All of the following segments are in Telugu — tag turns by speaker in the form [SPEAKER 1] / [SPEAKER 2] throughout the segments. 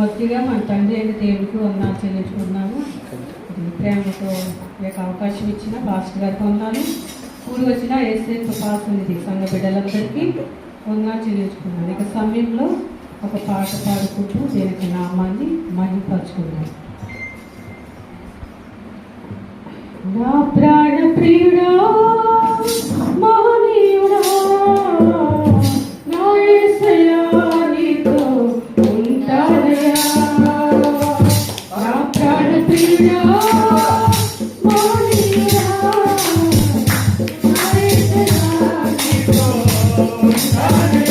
[SPEAKER 1] భక్తిగా మన తండ్రి అయిన దేవుడికి వందనాలు చెల్లించుకున్నాము ప్రేమతో ఈ యొక్క అవకాశం ఇచ్చిన పాస్టర్ గారికి వందనాలు. కూడి వచ్చిన ఏసే కృపాసనిధి సంఘ బిడ్డలందరికీ వందనాలు చెల్లించుకున్నాను ఇక సమయంలో ఒక పాట పాడుకుంటూ దీనికి నామాన్ని మహిపరుచుకున్నాను నా ప్రాణ ప్రియుడా Hare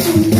[SPEAKER 2] Thank you.